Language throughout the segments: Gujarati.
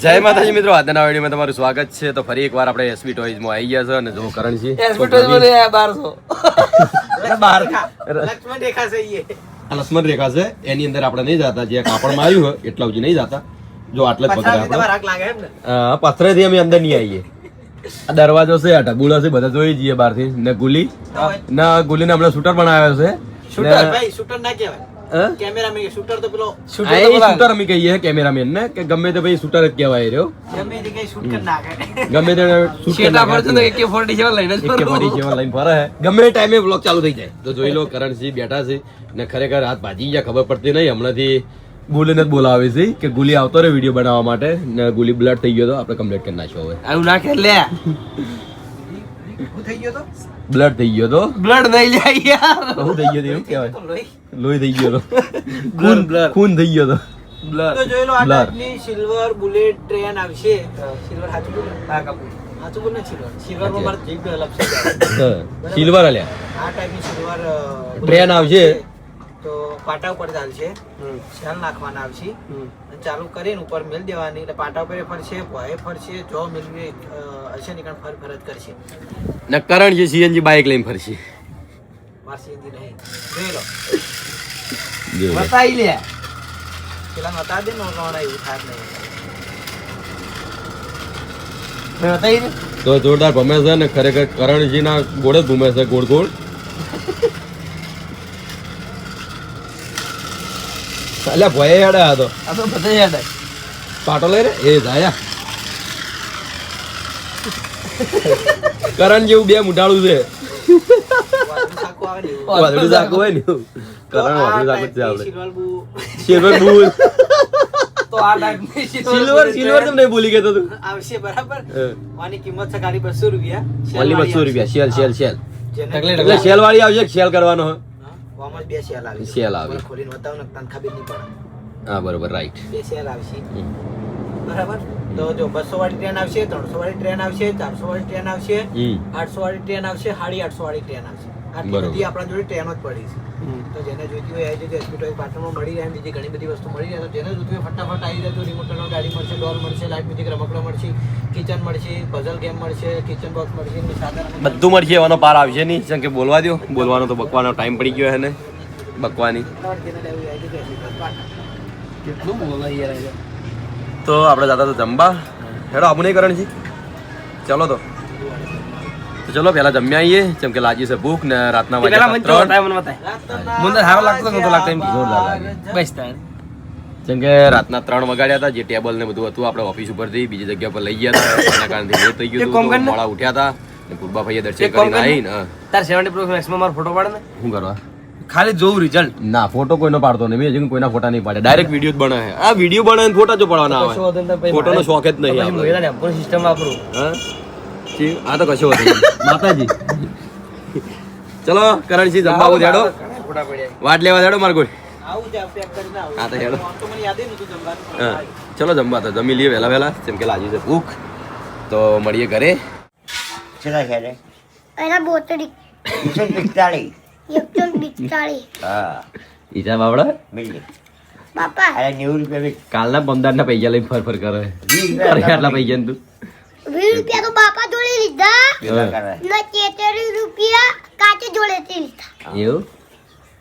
જય માતાજી મિત્રો આજના વિડીયોમાં તમારું સ્વાગત છે. તો ફરી એકવાર આપણે એસબી ટોયઝમાં આવી ગયા છે અને જો કરણ છે આ લક્ષ્મણ રેખા છે એની અંદર આપણે નહીં જતા. જે કાપડમાં આવ્યું હોય એટલા સુધી નહીં જતા. જો આટલે જ પકડે પથરેથી અમે અંદર નહીં આવીએ. આ દરવાજો છે આ ઢબુડા છે બધા જોઈ જઈએ બહારથી. ને ગુલી. ના ગુલીને હમણાં શૂટર બનાવ્યો છે. શૂટર ભાઈ શૂટર ના કહેવાય? કેમેરામેન શૂટર તો પેલો આ એ શૂટર અમે કહીએ કેમેરામેન ને કે ગમે તે ભાઈ શૂટર જ કહેવાય રહ્યો. ગમે તે કઈ શૂટ કરી. નાખે ગમે તે shoot કરી. નાખે. એકે ફરી જેવા લઈને ફરે ગમે ટાઈમે બ્લોગ ચાલુ થઈ જાય. તો જોઈ લો કરણસી બેઠા છે ને ખરેખર હાથ ભાજી ગયા ખબર પડતી નહીં. હમણાંથી ગુલીને જ બોલાવે છે કે ગુલી આવતો રહે વીડિયો બનાવવા માટે ને ગુલી બ્લડ થઈ ગયો તો આપણે કમ્પ્લીટ કરી નાખ્યો હવે. આવું ના કે લે. થઈ ગયો તો? બ્લડ થઈ ગયો તો બ્લડ થઈ જાય યાર બહુ થઈ ગયો એમ એવું કહેવાય લોહી. થઈ ગયો તો ખૂન. ખૂન થઈ ગયો તો બ્લડ તો જોઈ લો આ. ટાઈપની સિલ્વર બુલેટ ટ્રેન આવશે સિલ્વર ને? સાચું ને સિલ્વર સિલ્વરમાં મારે જીભ લપસી જાય સિલ્વર અલ્યા આ ટાઈપની સિલ્વર ટ્રેન આવશે. તો પાટા ઉપર ચાલશે શેલ નાખવાના આવશે. અને ચાલુ કરીને ઉપર મેલ દેવાની એટલે પાટા ઉપર ફરશે ભોંય ફરશે જો મેલવી હશે ને કારણ ફર ફર જ કરશે. ને કરણ જે સીએનજી બાઇક લઈને ફરશે. મારસી સીએનજી નહીં. જોઈ લો. બતાવી લે. પેલા બતા દે નો રોણા એવું થાય નહીં. બતાવી તો જોરદાર ભમે છે ને ખરેખર કરણજીના ગોળે જ ઘૂમે છે ગોળ ગોળ. અલ્યા ભોય હેડે આ તો આ તો પાટો લઈ રે એ દાયા કરણ જેવું બે મુઢાળું છે વાદળું ઝાકું હોય ને કરણ વાદળું ઝાકું છે આપણે સિલ્વર બુલ તો આ ટાઈપની સિલ્વર સિલ્વર તમને ભૂલી ગયો તું આવશે બરાબર આની કિંમત છે ખાલી બસો રૂપિયા શેલ ઓનલી વાળી બસો રૂપિયા શેલ શેલ શેલ આવશે. શેલ વાળી આવશે કે શેલ કરવાનો હોય હા, બે શેલ આવી શેલ આવે. ખોલીને બતાવો ને તને ખબર નહીં પડે. હા બરોબર રાઈટ બે શેલ આવશે બરાબર? તો જો બસો વાળી ટ્રેન આવશે ત્રણસો વાળી ટ્રેન આવશે ચારસો વાળી ટ્રેન આવશે આઠસો વાળી ટ્રેન આવશે સાડી આઠસો વાળી ટ્રેન આવશે. આટલી. બધી આપણા જોડે ટ્રેનો જ પડી છે. તો જેને જોઈતી હોય આવી જતી હોસ્પિટલ પાટણમાં મળી જાય બીજી ઘણી બધી વસ્તુ મળી જાય તો જેને જોઈતી હોય ફટાફટ આવી જતું રિમોટ કંટ્રોલ ગાડી મળશે ડોલ મળશે લાઇટ મ્યુઝિક રમકડો મળશે કિચન મળશે પઝલ ગેમ મળશે કિચન બોક્સ મળશે ને બધું મળશે એવાનો પાર આવશે નહીં. જેમ કે બોલવા દો બોલવાનો તો બકવાનો ટાઈમ પડી ગયો એને ને. બકવાની. કેટલું બોલે યાર તો આપણે જતા તો જમવા. હેડો આબુ નહીં કરણ છે. ચલો તો. તો ચલો પહેલા જમ્યા આવીએ જેમ કે લાગી છે ભૂખ ને રાતના વાગ્યા ત્રણ. મને લાગતો નતો લાગતો એમ જોર લાગે. બસ જેમ કે રાતના ત્રણ વગાડ્યા હતા જે ટેબલ ને બધું હતું આપણે ઓફિસ ઉપરથી બીજી જગ્યા પર લઈ ગયા હતા. એના કારણે લેટ થઈ ગયું હતું. મોડા ઉઠ્યા હતા. ને પૂર્વાભાઈએ દર્શન એક કામ કરીને આવીને તાર 70 પ્રો મેક્સમાં મારો ફોટો પાડ ને? શું કરવા? ખાલી જોઉં રિઝલ્ટ ના ફોટો કોઈનો પાડતો નહીં. મેં હજુ કોઈના ફોટા નહીં પાડે ડાયરેક્ટ વીડિયો જ બનાવે. આ વીડિયો બનાવે ફોટા જો પડવાના આવે. ફોટોનો શોખ જ નહીં આપણે. સિસ્ટમ વાપરું. હા? આ તો કશો હતો માતાજી. ચલો કરણસિંહ જમવા આવું જાડો વાટ લેવા જાડો માર કોઈ. હા, તો હેડો. હા. ચલો જમવા તો જમી લઈએ વહેલા વહેલા જેમ કે લાજી છે ભૂખ. તો મળીએ ઘરે. ચલા છે એના બોતડી. પિસ્તાળીસ હા. હિસાબ આપડે મિલી બાપા. અરે નેવું રૂપિયા કાલના પંદરના પૈસા લઈને ફર ફર કરે. આટલા પૈસા તું. વીસ રૂપિયા તો બાપા જોડે લીધા. ને તેતરી રૂપિયા કાચે જોડેથી લીધા. એવું?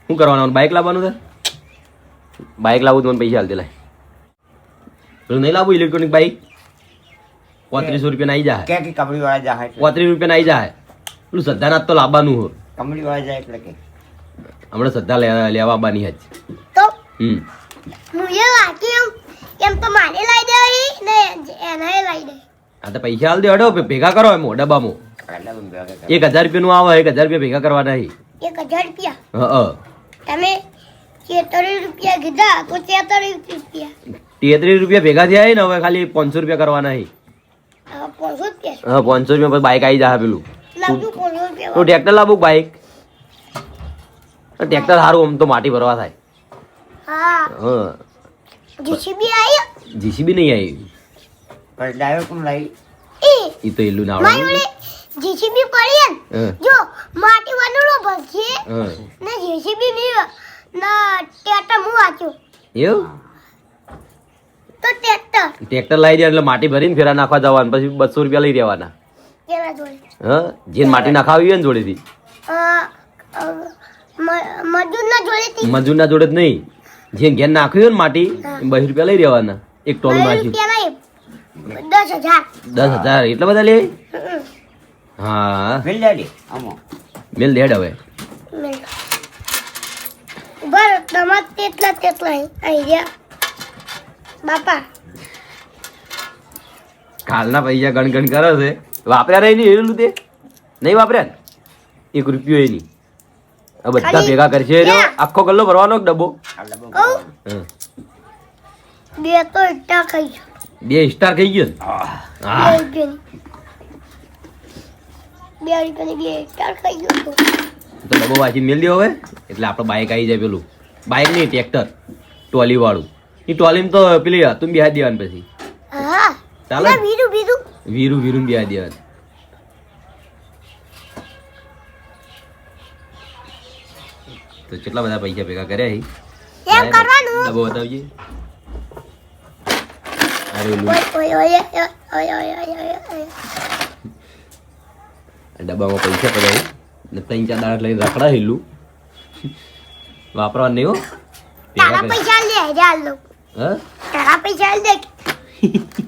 શું કરવાનું? બાઇક લાવવાનું છે? બાઇક લાવવું તો મને પૈસા હાલતી લાય. પેલું નહીં લાવવું ઇલેક્ટ્રોનિક બાઇક પોત્રીસો રૂપિયા આવી જાય પોત્રીસ રૂપિયા આવી જાય પેલું શ્રદ્ધાનાથ તો લાવવાનું હો. કમળી વાળા જાય એટલે કે. હમણાં શ્રદ્ધા લેવા આવવાની જ તો? હમ. હું એ લાગી એમ એમ તો મારે લઈ દે ને એને લઈ દે. આ તો પૈસા આલ દે અડો ભેગા કરો એમ ડબ્બામાં. એટલે હું ભેગા કરે. એક હજાર રૂપિયાનું આવે એક હજાર રૂપિયા ભેગા કરવાના નહીં. એક હજાર રૂપિયા? હા તમે તેતરી રૂપિયા કીધા તો તેતરી રૂપિયા. તેત્રીસ રૂપિયા ભેગા થયા ને હવે ખાલી પાંચસો રૂપિયા કરવાના હી પાંચસો રૂપિયા હા પાંચસો રૂપિયા બાઈક બાઇક આવી જાય પેલું. તો ટ્રેક્ટર લાવું બાઈક ટ્રેક્ટર સારું આમ તો માટી ભરવા થાય. હા. હા. જીસીબી આવી જીસીબી નહીં આવી. પણ ડ્રાઈવર કોણ લાવી? એ તો એલું ના આવડે જીસીબી પડી હે. જો માટી વનુડો ભરશે ને જીસીબી ની ના ટેટા હું વાંચ્યું? એવું? તો ટ્રેક્ટર. ટ્રેક્ટર લઈ જાય એટલે માટી ભરીને ફેરા નાખવા જવાનું પછી બસો રૂપિયા લઈ જોડે હા? જીન માટી નાખાવી હોય ને જોડેથી. મજૂર ના જોડે નહીં. જે ઘેર નાખ્યું ને માટી બહીર રૂપિયા લઈ રહેવાના એક ટોલ નાખ્યું દસ હજાર. દસ એટલા બધા લે હા. મેલ દેડ હવે. બરો તમાર તેટલા તેટલા આવી ગયા બાપા. કાલના પૈસા ગણગણ કરો છે. વાપર્યા રહી નહીં એનું તે? નહીં વાપર્યા ને? એક રૂપિયો એ નહીં. આ બધા ભેગા કરશે આખો ગલ્લો ભરવાનો ડબ્બો. બે તો ખાઈ ગયો. બે સ્ટાર થઈ ગયો બે રૂપિયાની. બે રૂપિયાની ખાઈ ગયો તો ડબ્બો દો હવે. એટલે આપણે બાઇક આવી જાય પેલું. બાઇક નહીં ટ્રેક્ટર. ટોલી વાળું એ ટોલીમાં તો પેલી તું બિહાર દેવાની પછી. ચાલો બીજું બીજું. વીરુ વીરુન બી દેવા તો કેટલા બધા પૈસા ભેગા કર્યા એમ કરવાનું ડબો બતાવજે ડબ્બામાં પૈસા પડ્યા ને ત્રણ ચાર દાડા લઈને રખડાયેલું વાપરવા નહીં હો તારા પૈસા લે હાલો હા તારા પૈસા લે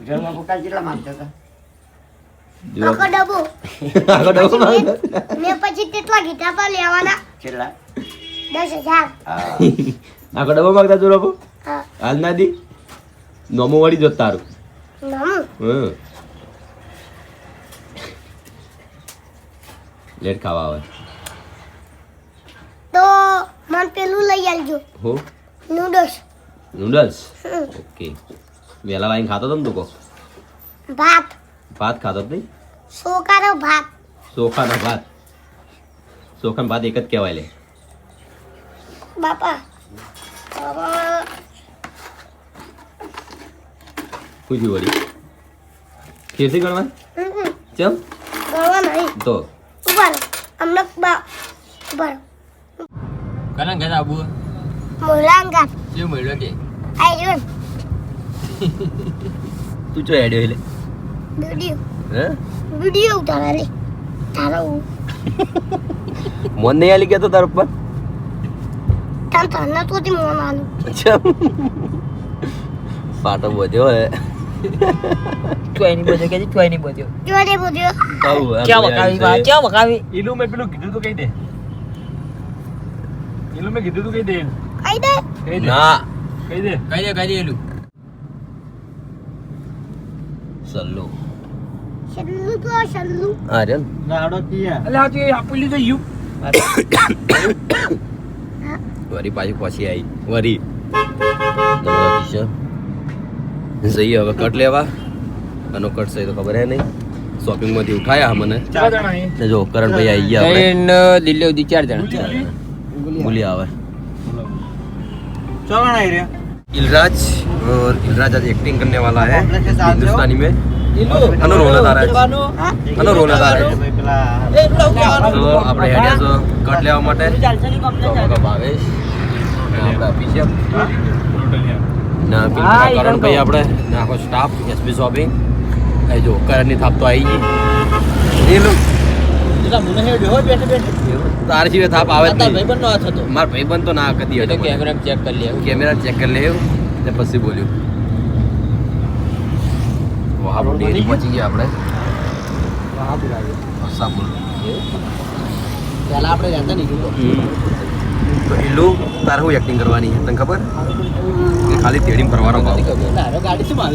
ઘરમાં પપ્પા કેટલા માંગતા હતા આખો ડબ્બો આખો ડબ્બો મે પછી કેટલા ગીતા પર લેવાના કેટલા 10000 આખો ડબ્બો માંગતા જો લોકો હા હાલ ના દી નોમો વાળી જો તારું નોમો હમ લેટ ખાવા આવે તો મન પેલું લઈ આવજો હો નૂડલ્સ નૂડલ્સ. ઓકે વેલા વાઈન ખાતો તો ને તું કહો ભાત ભાત ખાતો નહીં સોકાનો ભાત. ચોખાના ભાત. ચોખાના ભાત એક જ કહેવાય લે. બાપા. હવે વળી. ખેતી ગણવા. ચમ? ગણવા નહીં તો? ઊભા અમને બા ઊભા કના ઘરે આબુ? મોલાંગા જે મળ્યો કે? આઈ તું ચો હેડ્યો એટલે વીડિયો હે? વીડિયો ઉતારા. લે તારો. મોન નહીં આલી ગયા તો તાર ઉપર? તાર તને તો તે મોન આલું. ચમ પાટો બોધ્યો હે. ચોઈની બધો કે ચોઈની બધો જોડે બોલ્યો ક્યાં વકાવી બા ક્યાં વકાવી ઈલું મેં પેલું કીધું તું કહી દે. ઈલું મેં કીધું તું કહી દે. આઈ દે. કહી દે. ના. કહી દે. કઈ દે કઈ દે એલું સલ્લો. પાછી પછી આવી જઈએ હવે કટ લેવા. આનો કટ છે તો ખબર હે નહીં. શોપિંગમાંથી ઉઠાયા મને. જો કરણ ભાઈ આવી ગયા ટ્રેન દિલ્હી સુધી ચાર જણા. ભૂલી આવે. ચલો ના ઇલરાજ और इलराज आज एक्टिंग करने वाला है આનો રોલ અદાર આનો આપણે હેડ્યા લેવા માટે. ભાવેશ. આપણા ના કરણ ભાઈ આપણે. આખો સ્ટાફ એસબી શોપિંગ એ જો કરણની થાપ તો આવી ગઈ. તારી જીવે થાપ આવે મારા ભાઈબંધ તો ના કદી કેમેરા ચેક કરી લે. કેમેરા ચેક કરી લે પછી બોલ્યું. વહાબ ડેરી પહોંચી ગયા આપણે. પેલા આપણે જાણતા નહીં તો એલું તારે શું એક્ટિંગ કરવાની છે? તને ખબર? ખાલી તેડીને ફરવાનો ભાવ. ગાડી શું ખબર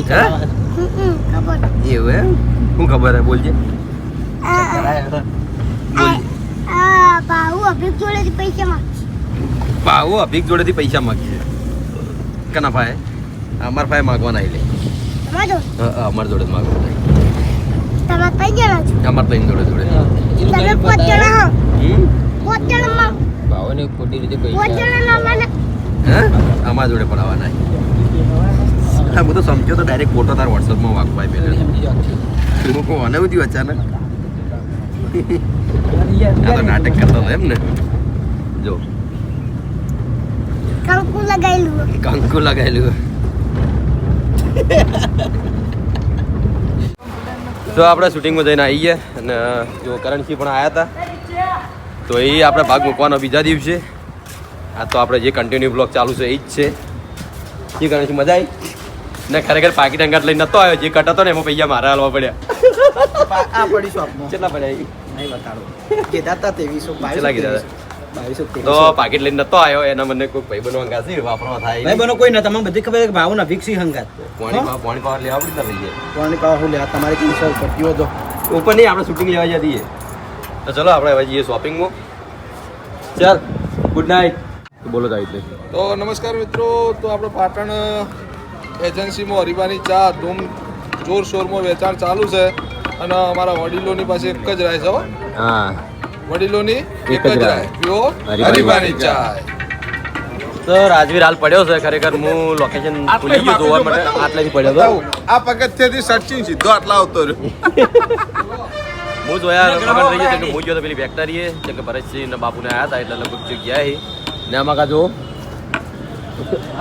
એવું એમ? શું ખબર હે? બોલજે. બાહુ અભિક જોડેથી પૈસા માંગ. પાવો અભિક જોડેથી પૈસા માગશે. કના ભાઈ? અમાર ભાઈ માગવાના આવી જો અમાર જોડે માગવાના તમે કઈ જણા છો? અમાર તો જોડે જોડે. તમે પાંચ જણા હો. પાંચ જણા માં ભાવને ખોટી રીતે પાંચ જણા ના મને હે? અમાર જોડે પડાવવાના હા હું તો સમજ્યો તો ડાયરેક્ટ ફોટો તાર વોટ્સઅપમાં વાગવાય પેલે આને થયું અચાનક. આ તો નાટક કરતો એમ ને. જો. કંકુ લગાયેલું કંકુ લગાવેલું તો આપણે શૂટિંગમાં જઈને આવી ગયા અને જો કરણસિંહ પણ આવ્યા હતા તો એ આપણે ભાગ મૂકવાનો બીજા દિવસે. આ તો આપણે જે કન્ટિન્યુ બ્લોગ ચાલુ છે એ જ છે. એ કરણસિંહ મજા આવી ને ખરેખર પાકીટ અંગાટ લઈને નતો આવ્યો જે કટ હતો ને એમાં પૈસા મારા હાલવા પડ્યા. આ પડી શોપમાં કેટલા પડ્યા નહીં બતાડો. કીધા હતા ત્રેવીસો કેટલા કીધા તો પાકીટ લઈને નતો આવ્યો એના મને કોઈ ભાઈ બનવા ગાસી વાપરવા થાય. ભાઈ બનો કોઈ ન તમને બધી ખબર કે ભાવ ના ભીક્ષી હંગાત. કોણી પાવ કોણી પાવર લેવા પડી લઈએ કોણી પાવર હું લે તમારે કેમ સર પડતી તો? ઉપર નહીં આપણે શૂટિંગ લેવા જઈએ. તો ચલો આપણે હવે જઈએ શોપિંગમાં ચાલ ગુડ નાઇટ બોલો તો તો નમસ્કાર મિત્રો તો આપણે પાટણ એજન્સીમાં હરિભાની ચા ધૂમ જોર શોરમાં વેચાણ ચાલુ છે. અને અમારા વડીલોની પાસે એક જ રાય છે હો. વડીલોની એક જ રાય. પ્યોર હરિભાની ચાય. તો રાજવીર હાલ પડ્યો છે ખરેખર. હું લોકેશન ભૂલી ગયો જોવા માટે. આટલેથી પડ્યો હતો આ પગથિયાથી સચિન સીધો આટલા આવતો રહ્યો. હું જોયા ખબર થઈ ગઈ કે હું ગયો તો પેલી ફેક્ટરીએ જેમ કે ભરતસિંહ ને બાપુને આવ્યા હતા એટલે લગભગ જગ્યાએ ને આમાં કા જો.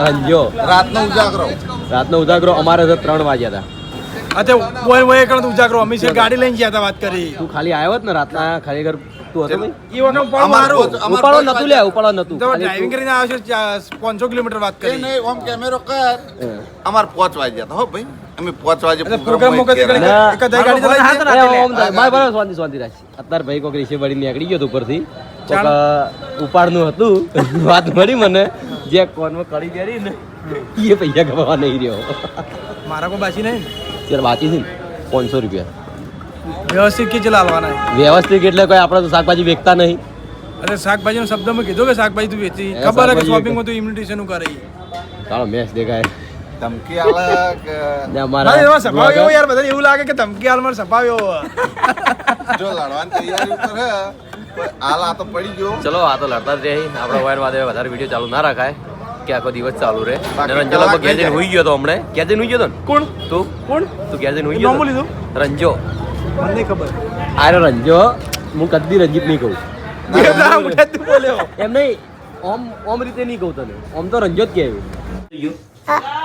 અંજો રાતનો ઉજાગરો. રાતનો ઉજાગરો અમારે તો ત્રણ વાગ્યા હતા. અચ્છા ઓય ઓય કણ ઉજાગરો. અમે છે ગાડી લઈને ગયા હતા વાત કરી. તું ખાલી આવ્યો જ ને રાતના. ખરેખર તું હતો ભાઈ? એ વખત પણ મારું. ઉપાડો નતું લે ઉપાડો નતું. તો ખાલી ડ્રાઇવિંગ કરીને આવ્યો છે પાંચસો કિલોમીટર વાત કરી. ઓમ કેમેરો કર. અમાર 5 વાગ્યા તો હો ભાઈ અમે 5 વાગે પ્રોગ્રામ program એક ના. ગાડી ચલાવી થાય. બરાબર શાંતિ શાંતિ રાખ અત્યારે ભાઈ કોક રીસે વળી નીકળી ગયો તો ઉપરથી. ઉપાડનું હતું. વાત મળી મને. જે કોનમાં કળી દેરી ને એ પૈસા ગવા નહીં રહ્યો. મારા કોઈ બાસી નહીં ચાલ બાકી છે ને પાંચસો રૂપિયા. વ્યવસ્થિત કે લાવવાના વ્યવસ્થિત એટલે કોઈ આપણે તો શાકભાજી વેચતા નહીં. અરે શાકભાજી શબ્દ મેં કીધું કે શાકભાજી તું વેચી. ખબર હે કે શાકભાજી શોપિંગમાં તું ઇમ્યુનિટેશનનું કરે ચાલો મેચ દેખાય. ધમકી આલે યાર બધા એવું લાગે કે ધમકી હાલમાં સ્વભાવ એવો. જો લડવાની તૈયારી ઉપર હે પણ હાલ આ તો પડી ગયો. ચલો આ તો લડતા જ રહી. આપણે વાયર વાદે વધારે વીડિયો ચાલુ ના રાખાય. કે આખો દિવસ ચાલુ રહે. રંજો લગભગ થઈ હુઈ ગયો તો હમણે. ક્યાં હોઈ ગયો તો કોણ? તું? કોણ તું ક્યાં હોઈ ગયો લીધું? તો? રંજો. મને ખબર. આરે રંજો હું કદી રંજીત નહીં કહું. તું એમ નહીં ઓમ ઓમ રીતે નહીં કહું તને. ઓમ તો રંજો જ કહેવું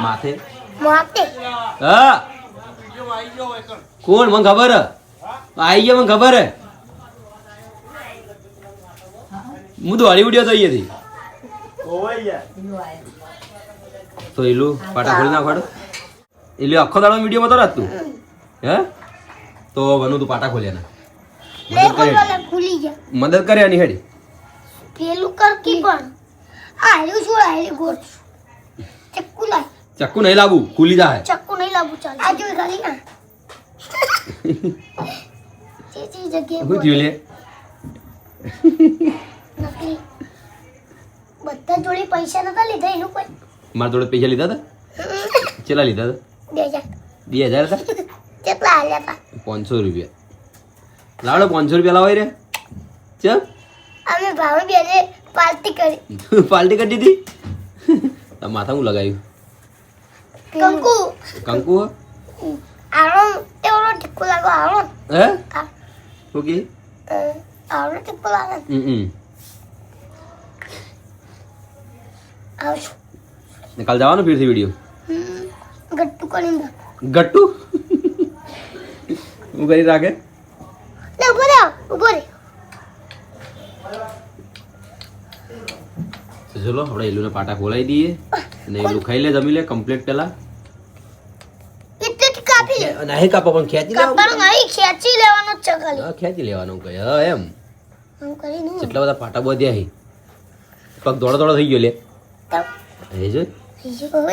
માથે. હા. કોણ મને ખબર? આવી ગયો મને ખબર? હે હું હળી ઉડ્યો તો અહીંયાથી તો એલું પાટા ખોલી નાખવાડો. એલું આખો દાડો વીડિયો માં તો તું. હે? તો વનુ તું પાટા ખોલ્યા ના. મદદ કરે. આની હેડી. પેલું કરતી પણ? આ છું શું હાલ્યું ગોળ ચક્કુ લાય. ચક્કુ નહીં લાવું ખુલી જાય ચક્કુ નહીં લાવું ચાલ. આ જોઈ ખાલી ના. જે જગ્યાએ લે. નકલી. બધા જોડે પૈસા નતા લીધા એનું કોઈ? મારા જોડે પૈસા લીધા હતા? કેટલા લીધા હતા? બે હજાર. બે હજાર હતા? કેટલા હાલ્યા હતા? પાંચસો રૂપિયા. લાડો પાંચસો રૂપિયા લાવાય રે ચલ અમે ભાવ બેને પાર્ટી કરી. પાર્ટી કરી દીધી માથા હું લગાવ્યું કંકુ. કંકુ? આરો એવડો ટીકો લાગો આરો. હે? ઓકે આરો ટીકો લાગે. હમ આવશું કાલ જવાનું ફીરથી વીડિયો? ગટ્ટુ કરીને ગટ્ટુ? હું કરી રાખે? લે ઊભો રહો ઊભો રે તો ચલો આપણે એલુને પાટા ખોલાવી દઈએ અને એલું ખાઈ લે જમી લે કમ્પ્લીટ પેલા. નહીં કાપો. પણ ખેંચી લેવાનું નહીં ખેંચી લેવાનો જ છે ખાલી. હા ખેંચી લેવાનું કઈ હા એમ. આમ કેટલા બધા પાટા બધ્યા હી? પગ દોડો દોડો થઈ ગયો લે. તો જો.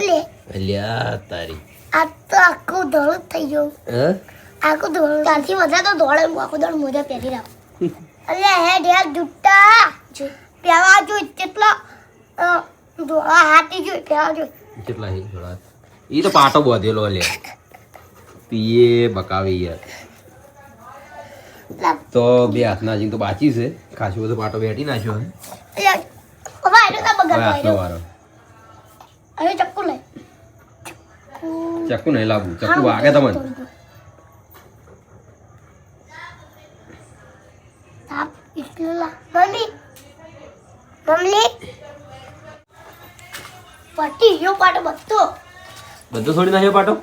લે. અલ્યા તારી. આ તો આખું ધોળું થઈ ગયું. હે? આખું ધોળું ત્યાંથી વધારે તો ધોળે હું આખું દોડ મોજા પહેરી રાખું. અરે હે ઢેર જુટ્ટા જો. પહેવા જો કેટલા ધોળા હાથી જો પહેવા જો કેટલા હી ધોળા ઈ તો પાટો બોધેલો લે પીએ બકાવી યાર. તો બે હાથના જીન તો બાચી છે. ખાસું બધો પાટો બેઠી નાખ્યો હે હવે આયરો ના બગાડ હાથનો વારો. હવે ચક્કુ લે ચક્કુ નહીં લાવું ચક્કુ વાગે તમને. મમ્મી પટી ગયો પાટો